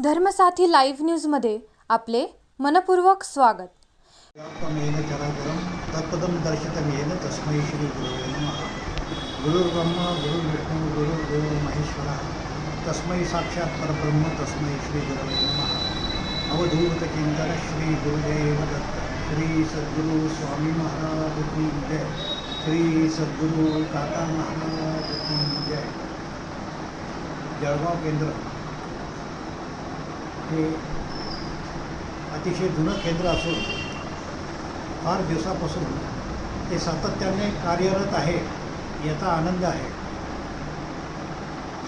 धर्मसाथी live न्यूजमध्ये आपले मनपूर्वक स्वागत. व्याप्तमेन चराचरं तत्पदं दर्शितं येन तस्मै श्रीगुरवे नमः. गुरुर्ब्रह्मा गुरुर्विष्णू गुरुर्देव महेश्वरः तस्मै साक्षात् परब्रह्म तस्मै श्री श्रीगुरवे नमः. अवधूतचिंतन श्री गुरुदेव दत्त श्री सद्गुरु स्वामी महाराज की जय. श्री सद्गुरु काका महाराज की जय. जळगाव केंद्र हे अतिशय जुनं केंद्र असून फार दिवसापासून ते सातत्याने कार्यरत आहे याचा आनंद आहे.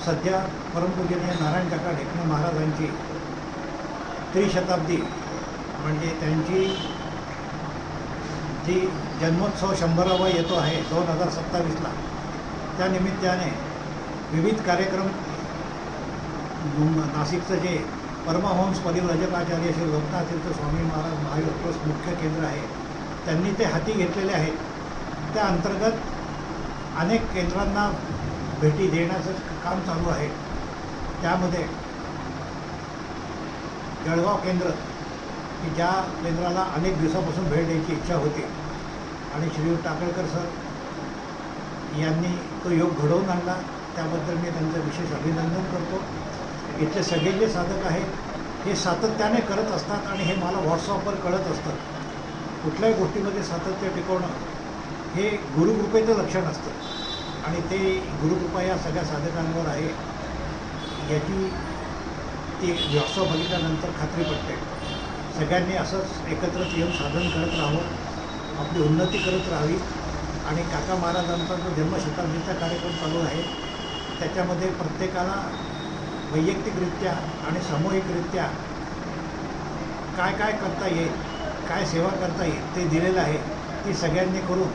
सध्या परमपूजनीय नारायण काका ढेकणे महाराजांची त्रिशताब्दी म्हणजे त्यांची जी जन्मोत्सव शंभरावा येतो आहे दोन हजार सत्तावीसला त्यानिमित्ताने विविध कार्यक्रम नाशिकचं जे परमहंस परिव्रजकाचार्य श्री लोकनाथ स्वामी महाराज महायोग मुख्य केंद्र आहे. त्यांनी ते हाती घेतलेले आहेत. त्या अंतर्गत अनेक केंद्रांना भेटी देण्याचं काम चालू आहे. त्यामध्ये जळगाव केंद्र की ज्या केंद्राला अनेक दिवसापासून भेट द्यायची इच्छा होती. आणि श्री टाकळकर सर यांनी तो योग घडवून आणला. त्याबद्दल मी त्यांचं विशेष अभिनंदन करतो. इथले सगळे जे साधक आहेत हे सातत्याने करत असतात आणि हे मला व्हॉट्सअपवर कळत असतं. कुठल्याही गोष्टीमध्ये सातत्य टिकवणं हे गुरुकृपेचं लक्षण असतं. आणि ते गुरुकृपा या सगळ्या साधकांवर आहे. याची ती व्यवसाय बघितल्यानंतर खात्री पडते. सगळ्यांनी असंच एकत्र येऊन साधन करत राहावं आपली उन्नती करत राहावी. आणि काका महाराजांचा जो जन्मशताब्दीचा कार्यक्रम चालू आहे त्याच्यामध्ये प्रत्येकाला वैयक्तिकरित्या आणि सामूहिकरित्या काय काय करता येईल काय सेवा करता येईल ते दिलेलं आहे ती सगळ्यांनी करून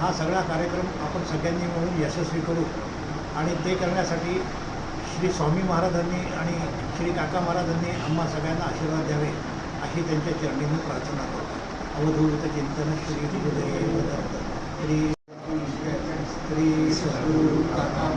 हा सगळा कार्यक्रम आपण सगळ्यांनी मिळून यशस्वी करू. आणि ते करण्यासाठी श्री स्वामी महाराजांनी आणि श्री काका महाराजांनी आम्हा सगळ्यांना आशीर्वाद द्यावे अशी त्यांच्या चरणी मी प्रार्थना करतो. अवधूत चिंतन श्री श्री श्री सद्गुरु काका